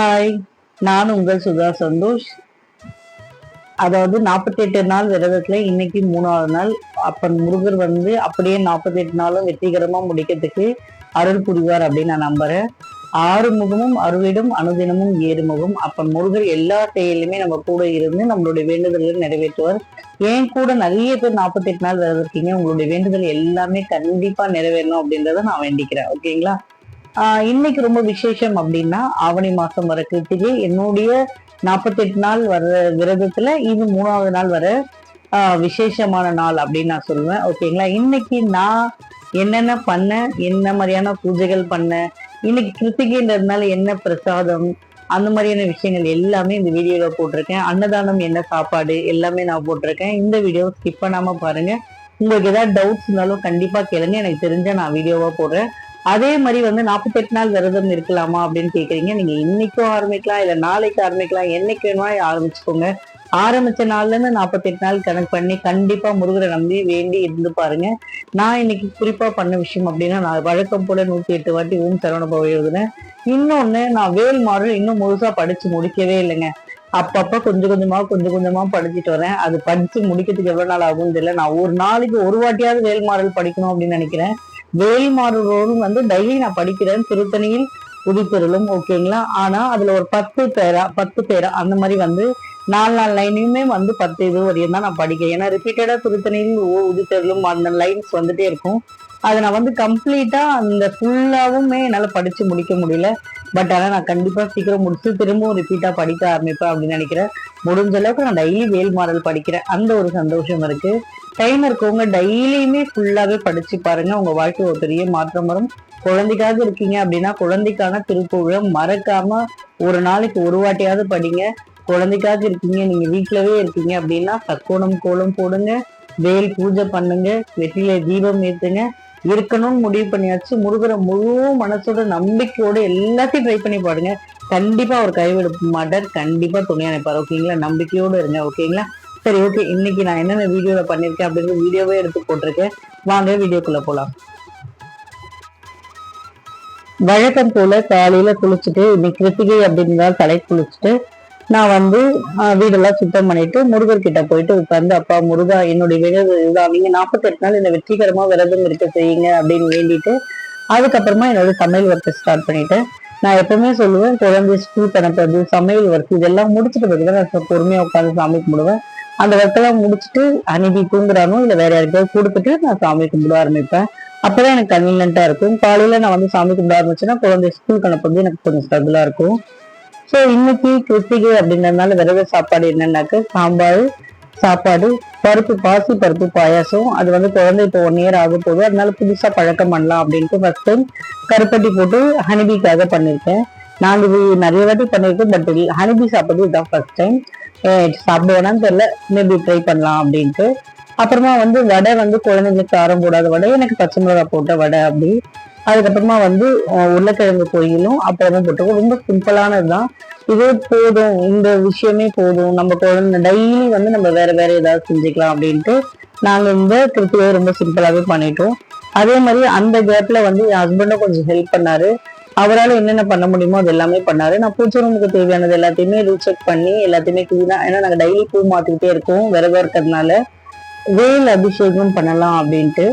Hi நான் உங்கள் சுதா சந்தோஷ். அதாவது நாற்பத்தெட்டு நாள் விரதத்துல இன்னைக்கு மூணாவது நாள். அப்பன் முருகர் வந்து அப்படியே நாற்பத்தெட்டு நாளும் வெற்றிகரமா முடிக்கிறதுக்கு அருள் புரிவார் அப்படின்னு நான் நம்புறேன். ஆறு முகமும் அருவிடும் அனுதினமும் ஏறுமுகம். அப்பன் முருகர் எல்லா செயலுமே நம்ம கூட இருந்து நம்மளுடைய வேண்டுதல்களை நிறைவேற்றுவார். ஏன் கூட நிறைய பேர் நாற்பத்தெட்டு நாள் விரதம் இருக்கீங்க. உங்களுடைய வேண்டுதல் எல்லாமே கண்டிப்பா நிறைவேறணும் அப்படின்றத நான் வேண்டிக்கிறேன். ஓகேங்களா? இன்னைக்கு ரொம்ப விசேஷம் அப்படின்னா ஆவணி மாசம் வர கிருத்திகை என்னுடைய நாற்பத்தெட்டு நாள் வர விரதத்துல இது மூணாவது நாள் வர ஆஹ் விசேஷமான நாள் அப்படின்னு நான் சொல்லுவேன். ஓகேங்களா இன்னைக்கு நான் என்னென்ன பண்ணேன் என்ன மாதிரியான பூஜைகள் பண்ணேன் இன்னைக்கு கிருத்திகைன்றதுனால என்ன பிரசாதம் அந்த மாதிரியான விஷயங்கள் எல்லாமே இந்த வீடியோல போட்டிருக்கேன். அன்னதானம் என்ன சாப்பாடு எல்லாமே நான் போட்டிருக்கேன். இந்த வீடியோ ஸ்கிப் பண்ணாம பாருங்க. உங்களுக்கு ஏதாவது டவுட்ஸ் இருந்தாலும் கண்டிப்பா கேளுங்க. எனக்கு தெரிஞ்சா நான் வீடியோவா போடுறேன். அதே மாதிரி வந்து நாற்பத்தெட்டு நாள் விரதம் இருக்கலாமா அப்படின்னு கேட்குறீங்க நீங்க இன்னைக்கும் ஆரம்பிக்கலாம் இல்லை நாளைக்கு ஆரம்பிக்கலாம் என்னைக்கு வேணுமா ஆரம்பிச்சுக்கோங்க. ஆரம்பிச்ச நாள்ல இருந்து நாற்பத்தெட்டு நாள் கணக்கு பண்ணி கண்டிப்பா முருகரை நம்பி வேண்டி இருந்து பாருங்க. நான் இன்னைக்கு குறிப்பா பண்ண விஷயம் அப்படின்னா நான் வழக்கம் போல நூத்தி எட்டு வாட்டி ஓம் சரவண எழுதுனேன். இன்னொன்னு நான் வேல் மாடல் இன்னும் முழுசா படிச்சு முடிக்கவே இல்லைங்க. அப்பப்ப கொஞ்சம் கொஞ்சமா கொஞ்சம் கொஞ்சமா படிச்சுட்டு வரேன். அது படிச்சு முடிக்கிறதுக்கு எவ்வளவு நாள் ஆகும் தெரியல. நான் ஒரு நாளைக்கு ஒரு வாட்டியாவது வேல் மாடல் படிக்கணும் அப்படின்னு நினைக்கிறேன். வேல் மாடலும் வந்து டெய்லி நான் படிக்கிறேன். திருத்தணியில் உதிப்பெருளும் ஓகேங்களா ஆனா அதுல ஒரு பத்து பேரா பத்து பேரா அந்த மாதிரி வந்து நாலு நாலு லைனையுமே வந்து பத்து இது வரையும் தான் நான் படிக்கிறேன். ஏன்னா ரிப்பீட்டடா திருத்தணியில் உ- உதித்தெருளும் அந்த லைன்ஸ் வந்துட்டே இருக்கும். அதை நான் வந்து கம்ப்ளீட்டா அந்த ஃபுல்லாவுமே என்னால் படிச்சு முடிக்க முடியல. பட் ஆனால் நான் கண்டிப்பாக சீக்கிரம் முடிச்சு திரும்பவும் ரிப்பீட்டாக படிக்க ஆரம்பிப்பேன் அப்படின்னு நினைக்கிறேன். முடிஞ்ச அளவுக்கு நான் டெய்லி வேல் மாடல் படிக்கிறேன். அந்த ஒரு சந்தோஷம் இருக்கு. டைம் இருக்கவங்க டெய்லியுமே ஃபுல்லாகவே படிச்சு பாருங்க. உங்க வாழ்க்கை ஒரு பெரிய மாற்றம் வரும். குழந்தைக்காவது இருக்கீங்க அப்படின்னா குழந்தைக்கான திருப்புகழை மறக்காம ஒரு நாளைக்கு ஒரு வாட்டியாவது படிங்க. குழந்தைக்காவது இருக்கீங்க நீங்க வீட்டிலவே இருக்கீங்க அப்படின்னா சக்கோணம் கோலம் போடுங்க. வேல் பூஜை பண்ணுங்க. வெற்றில தீபம் ஏற்றுங்க இருக்கணும்னு முடிவு பண்ணியாச்சு. முருகரை முழு மனசோட நம்பிக்கையோட எல்லாத்தையும் ட்ரை பண்ணி பாருங்க. கண்டிப்பா அவர் கைவிட மாட்டார். கண்டிப்பா துணை அணைப்பார். ஓகேங்களா நம்பிக்கையோட இருங்க. ஓகேங்களா சரி ஓகே இன்னைக்கு நான் என்னென்ன வீடியோல பண்ணிருக்கேன் அப்படிங்கிற வீடியோவே எடுத்து போட்டிருக்கேன். வாங்க வீடியோக்குள்ள போலாம். வழக்கம் போல காலையில குளிச்சுட்டு இன்னைக்கு கிருத்திகை அப்படிங்கிறதால தலை குளிச்சுட்டு நான் வந்து வீடெல்லாம் சுத்தம் பண்ணிட்டு முருகர் கிட்ட போயிட்டு உட்கார்ந்து அப்பா முருகா என்னுடைய விரதம் இதுதான் நீங்க நாற்பத்தெட்டு நாள் இந்த வெற்றிகரமா விரதம் இருக்க செய்யுங்க அப்படின்னு வேண்டிட்டு அதுக்கப்புறமா என்னோட சமையல் ஒர்க்கை ஸ்டார்ட் பண்ணிட்டேன். நான் எப்பவுமே சொல்லுவேன் குழந்தை ஸ்கூல் அனுப்புறது சமையல் ஒர்க் இதெல்லாம் முடிச்சுட்டு பிறகு தான் நான் பொறுமையா உட்காந்து சாமி கும்பிடுவேன். அந்த ஒர்க்கெல்லாம் முடிச்சுட்டு அனுப்பி தூங்குறானோ இல்லை வேற யாருக்காவது கொடுத்துட்டு நான் சாமி கும்பிட ஆரம்பிப்பேன். அப்பதான் எனக்கு கன்வீனியன்ட்டா இருக்கும். காலையில நான் வந்து சாமி கும்பிட ஆரம்பிச்சேன்னா குழந்தை ஸ்கூலுக்கு அனுப்புறது எனக்கு கொஞ்சம் ஸ்ட்ரகிளா இருக்கும். ஸோ இன்னைக்கு கிருத்திகை அப்படின்றதுனால விரத சாப்பாடு என்னன்னாக்க சாம்பார் சாப்பாடு பருப்பு பாசி பருப்பு பாயாசம். அது வந்து குழந்தை இப்போ ஒன் இயர் ஆக போகுது. அதனால புதுசா பழக்கம் பண்ணலாம் அப்படின்ட்டு ஃபர்ஸ்ட் டைம் கருப்பட்டி போட்டு ஹனிபிக்காக பண்ணியிருக்கேன் நாங்க இது நிறைய வாட்டி பண்ணியிருக்கேன் பட் ஹனிபி சாப்பிட்றது இதுதான் ஃபர்ஸ்ட் டைம் சாப்பிடுவேனான்னு தெரியல. மேபி ட்ரை பண்ணலாம் அப்படின்ட்டு. அப்புறமா வந்து வடை வந்து குழந்தைங்களுக்கு காரம் போடாத வடை எனக்கு பச்சை மிளகா போட்ட வடை அப்படி. அதுக்கப்புறமா வந்து உருளைக்கிழங்கு பொரியலும் அப்புறமா போட்டுருக்கோம் ரொம்ப சிம்பிளானதுதான். இதே போதும். இந்த விஷயமே போதும். நம்ம குழந்தை டெய்லி வந்து நம்ம வேற வேற ஏதாவது செஞ்சுக்கலாம் அப்படின்ட்டு நாங்கள் இந்த திருப்தியை ரொம்ப சிம்பிளாகவே பண்ணிட்டோம். அதே மாதிரி அந்த கேப்ல வந்து என் ஹஸ்பண்டும் கொஞ்சம் ஹெல்ப் பண்ணாரு. அவரால் என்னென்ன பண்ண முடியுமோ அது எல்லாமே பண்ணாரு. நான் பூச்சை ரூமுக்கு தேவையானது எல்லாத்தையுமே ரீசெக் பண்ணி எல்லாத்தையுமே கிளீனாக ஏன்னா நாங்கள் டெய்லி பூ மாற்றிக்கிட்டே இருக்கோம். விரதம் இருக்கிறதுனால வேல் அபிஷேகம் பண்ணலாம் அப்படின்ட்டு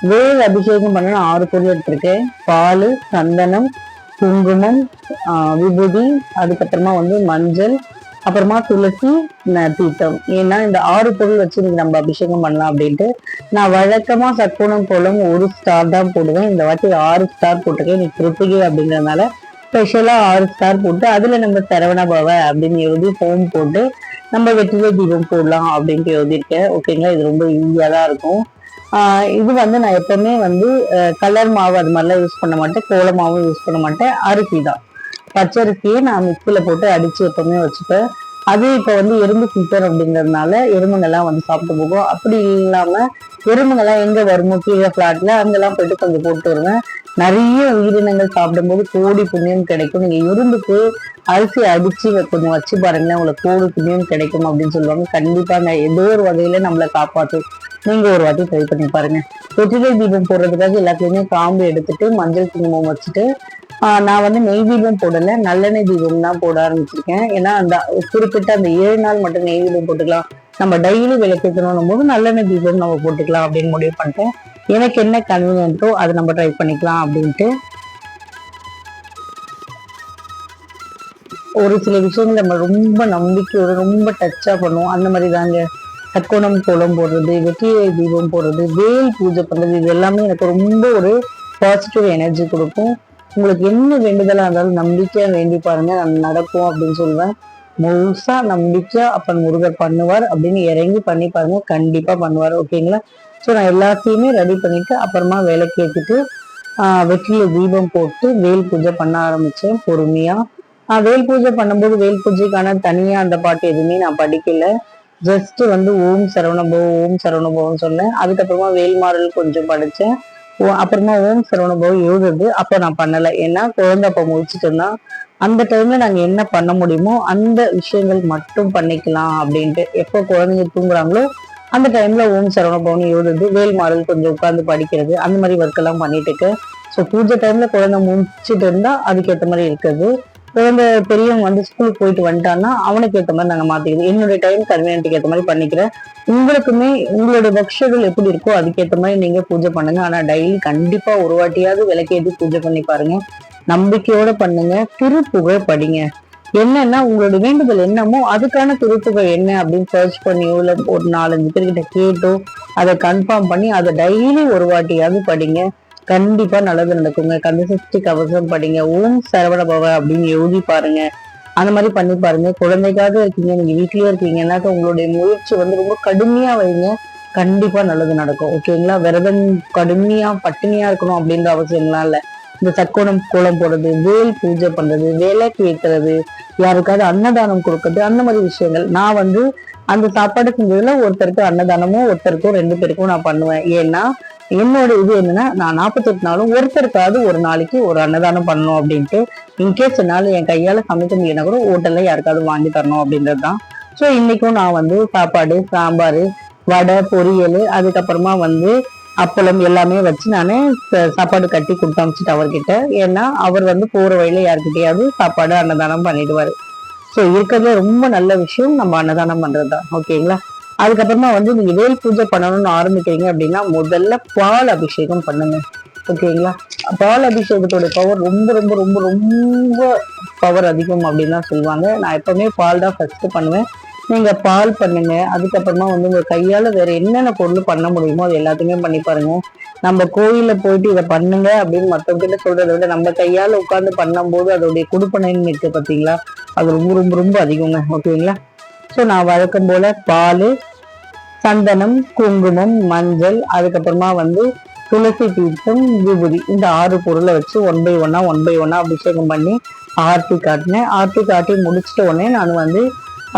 வேல் அபிஷேகம் பண்ண ஆறு பொருள் எடுத்திருக்கேன். பால் சந்தனம் குங்குமம் ஆஹ் விபூதி அதுக்கப்புறமா வந்து மஞ்சள் அப்புறமா துளசி ந- தீர்த்தம். ஏன்னா இந்த ஆறு பொருள் வச்சு இன்னைக்கு நம்ம அபிஷேகம் பண்ணலாம் அப்படின்ட்டு. நான் வழக்கமா சக்குனம் போலும் ஒரு ஸ்டார் தான் போடுவேன். இந்த வாட்டி ஆறு ஸ்டார் போட்டிருக்கேன். இன்னைக்கு கிருத்திகை அப்படிங்கறதுனால ஸ்பெஷலா ஆறு ஸ்டார் போட்டு அதுல நம்ம சரவண பவ அப்படின்னு எழுதி ஹோம் போட்டு நம்ம வெற்றிலை தீபம் போடலாம் அப்படின்ட்டு எழுதியிருக்கேன். ஓகேங்களா இது ரொம்ப ஈஸியா தான் இருக்கும். இது வந்து நான் எப்பவுமே வந்து கலர் மாவு அது மாதிரிலாம் யூஸ் பண்ண மாட்டேன். கோல மாவும் யூஸ் பண்ண மாட்டேன். அரிசி தான். பச்சரிசியை நான் மிக்சியில் போட்டு அடிச்சு எப்பவுமே வச்சுப்பேன். அது இப்போ வந்து எறும்பு சீசன் அப்படிங்கிறதுனால எறும்புங்கெல்லாம் வந்து சாப்பிட்டு போகும். அப்படி இல்லாம எறும்புங்கெல்லாம் எங்க வருமோ? கீழே ஃப்ளாட்டில் அங்கெல்லாம் போயிட்டு கொஞ்சம் போட்டு வருவேன். நிறைய உயிரினங்கள் சாப்பிடும்போது கோடி புண்ணியம் கிடைக்கும். நீங்கள் எறும்புக்கு அரிசி அடிச்சு கொஞ்சம் வச்சு பாருங்களேன். உங்களுக்கு கோடி புண்ணியம் கிடைக்கும் அப்படின்னு சொல்லுவாங்க. கண்டிப்பாங்க. ஏதோ ஒரு வகையில நம்மளை காப்பாற்றும் நீங்க ஒரு வாட்டி ட்ரை பண்ணி பாருங்க. வெற்றிலை தீபம் போடுறதுக்காக எல்லாத்துலயுமே காம்பு எடுத்துட்டு மஞ்சள் குங்குமம் வச்சுட்டு ஆஹ் நான் வந்து நெய் தீபம் போடல. நல்லெண்ணெய் தீபம் தான் போட ஆரம்பிச்சிருக்கேன். ஏன்னா அந்த குறிப்பிட்ட அந்த ஏழு நாள் மட்டும் நெய் தீபம் போட்டுக்கலாம். நம்ம டெய்லி விளக்கேற்றணும் போது நல்லெண்ணெய் தீபம் நம்ம போட்டுக்கலாம் அப்படின்னு முடிவு பண்ணிட்டேன். எனக்கு என்ன கன்வீனியன்ட்டோ அதை நம்ம ட்ரை பண்ணிக்கலாம் அப்படின்ட்டு. ஒரு சில விஷயங்கள் நம்ம ரொம்ப நம்பிக்கையோட ரொம்ப டச்சா பண்ணுவோம். அந்த மாதிரி தாங்க. தக்கோணம் கோலம் போடுறது வெற்றியை தீபம் போடுறது வேல் பூஜை பண்ணுறது இது எல்லாமே எனக்கு ரொம்ப ஒரு பாசிட்டிவ் எனர்ஜி கொடுக்கும். உங்களுக்கு என்ன வேண்டுதலாக இருந்தாலும் நம்பிக்கையாக வேண்டி பாருங்க நான் நடக்கும் அப்படின்னு சொல்லுவேன். முழுசா நம்பிக்கையா அப்பன் முருகர் பண்ணுவார் அப்படின்னு இறங்கி பண்ணி பாருங்க கண்டிப்பா பண்ணுவார் ஓகேங்களா? ஸோ நான் எல்லாத்தையுமே ரெடி பண்ணிட்டு அப்புறமா வேலை ஏற்றிட்டு வெற்றில தீபம் போட்டு வேல் பூஜை பண்ண ஆரம்பிச்சேன் பொறுமையா. வேல் பூஜை பண்ணும்போது வேல் பூஜைக்கான தனியா அந்த பாட்டு எதுவுமே நான் படிக்கல. ஜஸ்ட் வந்து ஓம் சரவணபோ ஓம் சரவணபோன்னு சொன்னேன். அதுக்கப்புறமா வேல்மாறல் கொஞ்சம் படிச்சேன். ஓ- அப்புறமா ஓம் சரவணபோ எழுதுறது அப்போ நான் பண்ணலை. ஏன்னா குழந்தை அப்போ முடிச்சுட்டு அந்த டைம்ல நாங்க என்ன பண்ண முடியுமோ அந்த விஷயங்கள் மட்டும் பண்ணிக்கலாம் அப்படின்ட்டு. எப்போ குழந்தைங்க தூங்குறாங்களோ அந்த டைம்ல ஓம் சரவணபவன் எழுதுறது வேல்மாறல் கொஞ்சம் உட்காந்து படிக்கிறது. அந்த மாதிரி ஒர்க் எல்லாம் பண்ணிட்டு இருக்கேன். ஸோ பூஜை டைம்ல குழந்தை முடிச்சுட்டு இருந்தா அதுக்கேற்ற மாதிரி இருக்குது குழந்த பெரியவங்க வந்து ஸ்கூலுக்கு போயிட்டு வந்துட்டான்னா அவனுக்கு ஏற்ற மாதிரி நாங்கள் மாற்றிக்கிறோம் என்னுடைய டைம் கன்வீனியன்ட்டுக்கு ஏற்ற மாதிரி பண்ணிக்கிறேன். உங்களுக்குமே உங்களுடைய பக்ஷர்கள் எப்படி இருக்கோ அதுக்கேற்ற மாதிரி நீங்கள் பூஜை பண்ணுங்க. ஆனால் டெய்லி கண்டிப்பாக ஒரு வாட்டியாவது விளக்கேற்றி பூஜை பண்ணி பாருங்க. நம்பிக்கையோட பண்ணுங்க. திருப்புகை படிங்க. என்னன்னா உங்களோட வேண்டுதல் என்னமோ அதுக்கான திருப்புகள் என்ன அப்படின்னு சர்ச் பண்ணியோ இல்லை ஒரு நாலஞ்சு பேர்கிட்ட கேட்டோ அதை கன்ஃபார்ம் பண்ணி அதை டெய்லி ஒரு வாட்டியாவது படிங்க. கண்டிப்பா நல்லது நடக்குங்க. கந்தசஷ்டி கவசம் படிங்க. ஓம் சரவண பவ அப்படின்னு எழுதி பாருங்க. அந்த மாதிரி பண்ணி பாருங்க. குழந்தைக்காக இருக்கீங்க நீங்க வீட்லயே இருக்கீங்கன்னாக்க உங்களுடைய முயற்சி வந்து ரொம்ப கடுமையா வைங்க. கண்டிப்பா நல்லது நடக்கும். ஓகேங்களா விரதம் கடுமையா பட்டினியா இருக்கணும் அப்படின்ற அவசியம்லாம் இல்ல. இந்த சக்கோணம் கோலம் போடுறது வேல் பூஜை பண்றது விளக்கு ஏற்றுறது யாருக்காவது அன்னதானம் கொடுக்கறது அந்த மாதிரி விஷயங்கள். நான் வந்து அந்த சாப்பாடு செஞ்சதுல ஒருத்தருக்கு அன்னதானமும் ஒருத்தருக்கும் ரெண்டு பேருக்கும் நான் பண்ணுவேன். ஏன்னா என்னோட இது என்னன்னா நான் நாற்பத்தெட்டு நாளும் ஒருத்தருக்காவது ஒரு நாளைக்கு ஒரு அன்னதானம் பண்ணணும் அப்படின்ட்டு இன்கேஸ் என்னால் என் கையால சமைக்க முடியலனா கூட ஹோட்டலில் யாருக்காவது வாங்கி தரணும் அப்படின்றது தான் ஸோ இன்றைக்கும் நான் வந்து சாப்பாடு சாம்பார் வடை பொரியல் அதுக்கப்புறமா வந்து அப்பளம் எல்லாமே வச்சு நான் சாப்பாடு கட்டி கொடுத்து அமிச்சிட்டு அவர்கிட்ட. ஏன்னா அவர் வந்து போற வழியில யாருக்கிட்டையாவது சாப்பாடு அன்னதானம் பண்ணிடுவாரு. ஸோ இருக்கிறதுல ரொம்ப நல்ல விஷயம் நம்ம அன்னதானம் பண்ணுறது தான் ஓகேங்களா அதுக்கப்புறமா வந்து நீங்க வேல் பூஜை பண்ணணும்னு ஆரம்பிக்கிறீங்க அப்படின்னா முதல்ல பால் அபிஷேகம் பண்ணுங்க. ஓகேங்களா? பால் அபிஷேகத்தோட பவர் ரொம்ப ரொம்ப ரொம்ப ரொம்ப பவர் அதிகம் அப்படின்னு தான் சொல்லுவாங்க. நான் எப்பவுமே பால் தான் ஃபர்ஸ்ட் பண்ணுவேன். நீங்க பால் பண்ணுங்க. அதுக்கப்புறமா வந்து உங்க கையால வேற என்னென்ன பொருள் பண்ண முடியுமோ அது எல்லாத்தையுமே பண்ணி பாருங்க. நம்ம கோயில்ல போயிட்டு இதை பண்ணுங்க அப்படின்னு மற்றவங்கிட்ட சொல்றதை விட நம்ம கையால உட்கார்ந்து பண்ணும்போது அதோடைய குடுப்பனைன்னு இருக்கு பாத்தீங்களா? அது ரொம்ப ரொம்ப ரொம்ப அதிகங்க. ஓகேங்களா? ஸோ நான் வழக்கம் போல பால் சந்தனம் குங்குமம் மஞ்சள் அதுக்கப்புறமா வந்து துளசி தீர்த்தம் விபூதி. இந்த ஆறு பொருளை வச்சு ஒன் பை ஒன்னா ஒன் பை ஒன்னா அபிஷேகம் பண்ணி ஆர்த்தி காட்டினேன். ஆர்த்தி காட்டி முடிச்சிட்ட உடனே நான் வந்து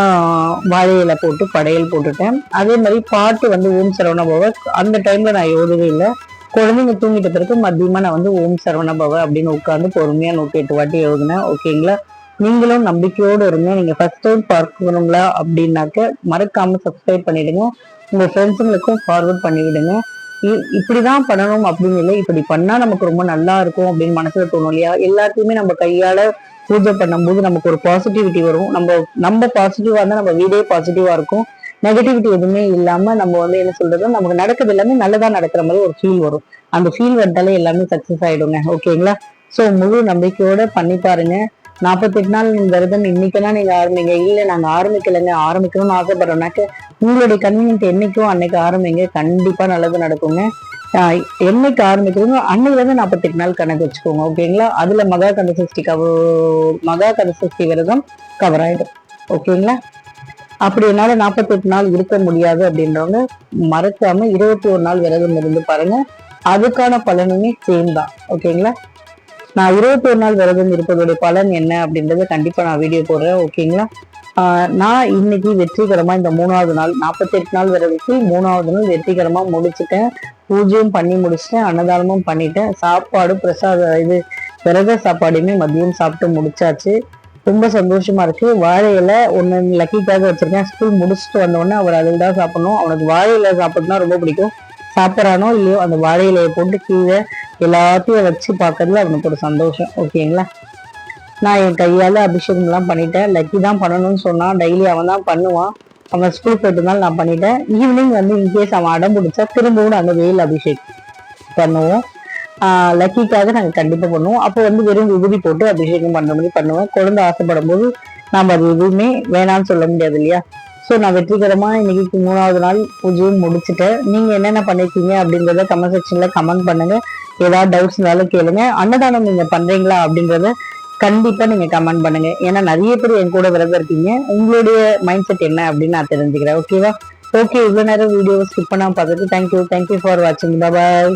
வாழையில வாழை இலை போட்டு படையல் போட்டுட்டேன். அதே மாதிரி பாட்டு வந்து ஓம் சரவண பவ. அந்த டைம்ல நான் எழுதவே இல்லை. குழந்தைங்க தூங்கிட்ட பிறகு மதியமா நான் வந்து ஓம் சரவண பவ அப்படின்னு உட்காந்து பொறுமையா நூற்றி எட்டு வாட்டி எழுதுனேன். ஓகேங்களா நீங்களும் நம்பிக்கையோடு இருங்க. நீங்க ஃபர்ஸ்ட் டைம் பார்க்கணுங்களா அப்படின்னாக்க மறக்காம சப்ஸ்கிரைப் பண்ணிடுங்க. உங்க ஃப்ரெண்ட்ஸுங்களுக்கும் ஃபார்வர்ட் பண்ணிவிடுங்க. இப்படிதான் பண்ணணும் அப்படின்னு இல்லை. இப்படி பண்ணா நமக்கு ரொம்ப நல்லா இருக்கும் அப்படின்னு மனசுல தோணும் இல்லையா? எல்லாத்தையுமே நம்ம கையால பூஜை பண்ணும்போது நமக்கு ஒரு பாசிட்டிவிட்டி வரும். நம்ம நம்ம பாசிட்டிவா இருந்தா நம்ம வீடே பாசிட்டிவா இருக்கும். நெகட்டிவிட்டி எதுவுமே இல்லாம நம்ம வந்து என்ன சொல்றது? நமக்கு நடக்கிறது எல்லாமே நல்லதா நடக்கிற மாதிரி ஒரு ஃபீல் வரும். அந்த ஃபீல் வந்தாலே எல்லாமே சக்சஸ் ஆயிடுங்க. ஓகேங்களா சோ முழு நம்பிக்கையோட பண்ணி பாருங்க. நாற்பத்தெட்டு நாள் விரதம் இன்னைக்கெல்லாம் நீங்க ஆரம்பிங்க இல்ல நாங்க ஆரம்பிக்கலைங்க ஆரம்பிக்கணும்னு ஆசைப்படுறோம்னாக்க உங்களுடைய கன்வீனியன்ட் என்னைக்கும் அன்னைக்கு ஆரம்பிங்க. கண்டிப்பா நல்லது நடக்குங்க. என்னைக்கு ஆரம்பிக்கிறோங்க அன்னைக்கு வந்து நாற்பத்தெட்டு நாள் கணக்கு வச்சுக்கோங்க ஓகேங்களா? அதுல மகா கந்த சஷ்டி கவ மகா கந்த சஷ்டி விரதம் கவர் ஆயிடும். ஓகேங்களா? அப்படி என்னால நாற்பத்தெட்டு நாள் இருக்க முடியாது அப்படின்றவங்க மறக்காம இருபத்தி ஒரு நாள் விரதம் இருந்து பாருங்க. அதுக்கான பலனுமே சேம் தான். ஓகேங்களா? நான் இருபத்தி ஒரு நாள் விரதம் இருப்பதோடைய பலன் என்ன அப்படின்றத கண்டிப்பா நான் வீடியோ போடுறேன் ஓகேங்களா நான் இன்னைக்கு வெற்றிகரமா இந்த மூணாவது நாள் நாற்பத்தெட்டு நாள் விரதத்தில் மூணாவது நாள் வெற்றிகரமா முடிச்சிட்டேன். பூஜையும் பண்ணி முடிச்சிட்டேன் அன்னதானமும் பண்ணிட்டேன். சாப்பாடு பிரசாத இது விரத சாப்பாடுமே மதியம் சாப்பிட்டு முடிச்சாச்சு. ரொம்ப சந்தோஷமா இருக்கு. வாழையில இலை ஒன்று லக்கிக்காக வச்சிருக்கேன். ஸ்கூல் முடிச்சுட்டு வந்த அவர் அதில் தான் சாப்பிடணும். அவனுக்கு வாழை இலை ரொம்ப பிடிக்கும். சாப்பிட்றானோ இல்லையோ அந்த வாழை இலையை போட்டு கீழே எல்லாத்தையும் வச்சு பார்க்கறதுல அவனுக்கு ஒரு சந்தோஷம் ஓகேங்களா? நான் என் கையால அபிஷேகம்லாம் பண்ணிட்டேன். லக்கி தான் பண்ணணும்னு சொன்னான். டெய்லி அவன் தான் பண்ணுவான். அவன் ஸ்கூல் போயிட்டு நான் பண்ணிட்டேன். ஈவினிங் வந்து இன்கேஸ் அவன் அடம் பிடிச்சா திரும்பவும் நாங்கள் வெயில் அபிஷேக் பண்ணுவோம். ஆஹ் லக்கிக்காக நாங்கள் கண்டிப்பாக பண்ணுவோம். அப்போ வந்து வெறும் விபூதி போட்டு அபிஷேகம் பண்ண மாதிரி பண்ணுவோம். குழந்தை ஆசைப்படும் போது நாம் அது எதுவுமே வேணாம்னு சொல்ல முடியாது இல்லையா? ஸோ நான் வெற்றிகரமா இன்னைக்கு மூணாவது நாள் பூஜையும் முடிச்சுட்டேன். நீங்க என்னென்ன பண்ணிருக்கீங்க அப்படிங்கிறத கமெண்ட் செக்ஷனில் கமெண்ட் பண்ணுங்க. ஏதாவது டவுட்ஸ் இருந்தாலும் கேளுங்க. அன்னதானம் நீங்க பண்றீங்களா அப்படின்றத கண்டிப்பா நீங்க கமெண்ட் பண்ணுங்க. ஏன்னா நிறைய பேர் என் கூட விரதம் இருக்கீங்க. உங்களுடைய மைண்ட் செட் என்ன அப்படின்னு நான் தெரிஞ்சுக்கிறேன். ஓகேவா ஓகே இவ்வளவு நேரம் வீடியோ ஸ்கிப் பண்ணாம பார்த்துட்டு தேங்க்யூ தேங்க்யூ ஃபார் வாட்சிங் பாய்